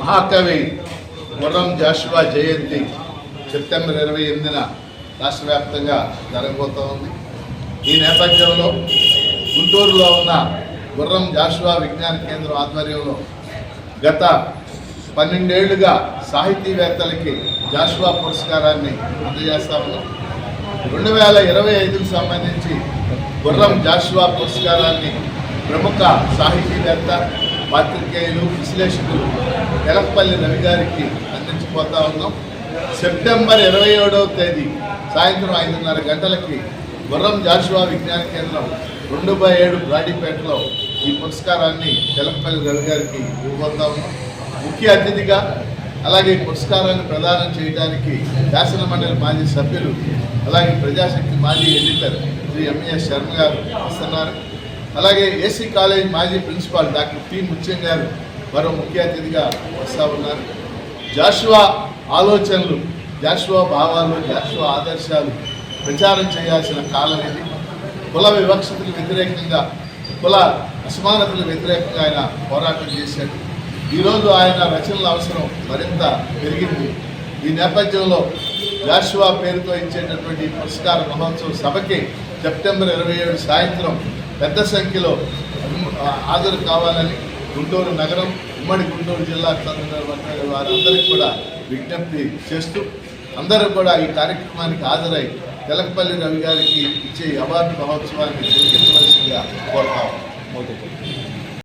మహాకవి గుర్రం జాషువా జయంతి సెప్టెంబర్ ఇరవై ఎనిమిదిన రాష్ట్ర వ్యాప్తంగా జరగబోతూ ఉంది. ఈ నేపథ్యంలో గుంటూరులో ఉన్న గుర్రం జాషువా విజ్ఞాన కేంద్రం ఆధ్వర్యంలో గత పన్నెండేళ్ళుగా సాహితీవేత్తలకి జాషువా పురస్కారాన్ని అందజేస్తా ఉన్నాం. రెండు వేల ఇరవై ఐదుకు సంబంధించి గుర్రం జాషువా పురస్కారాన్ని ప్రముఖ సాహితీవేత్త పాత్రికేయులు విశ్లేషకులు ఎలక్పల్లి రవి గారికి అందించిపోతా ఉన్నాం. సెప్టెంబర్ ఇరవై ఏడవ తేదీ సాయంత్రం ఐదున్నర గంటలకి గుర్రం జాషువా విజ్ఞాన కేంద్రం రెండు బై ఏడు బ్రాడీపేటలో ఈ పురస్కారాన్ని తెలపల్లి రవి గారికి ఇవ్వబోతా ఉన్నాం. ముఖ్య అతిథిగా అలాగే ఈ పురస్కారాన్ని ప్రదానం చేయడానికి శాసన మండలి మాజీ సభ్యులు అలాగే ప్రజాశక్తి మాజీ ఎడిటర్ శ్రీ ఎంఏఎస్ శర్మ గారు వస్తున్నారు. అలాగే ఏసీ కాలేజ్ మాజీ ప్రిన్సిపాల్ డాక్టర్ పి ముత్యం గారు మరో ముఖ్య అతిథిగా వస్తూ ఉన్నారు. జాషువా ఆలోచనలు జాషువా భావాలు జాషువా ఆదర్శాలు ప్రచారం చేయాల్సిన కాలం ఇది. కుల వివక్షతకు వ్యతిరేకంగా కుల అసమానతలకు వ్యతిరేకంగా ఆయన పోరాటం చేశాడు ఈరోజు ఆయన రచనల అవసరం మరింత పెరిగింది. ఈ నేపథ్యంలో జాషువా పేరుతో ఇచ్చేటటువంటి పురస్కార మహోత్సవ సభకి సెప్టెంబర్ ఇరవై ఏడు సాయంత్రం పెద్ద సంఖ్యలో హాజరు కావాలని గుంటూరు నగరం ఉమ్మడి గుంటూరు జిల్లాకు చెందిన వారందరికీ కూడా విజ్ఞప్తి చేస్తూ అందరూ కూడా ఈ కార్యక్రమానికి హాజరై తెలకపల్లి రవి గారికి ఇచ్చే అవార్డు మహోత్సవాన్ని జరిగించవలసిందిగా కోరుతాం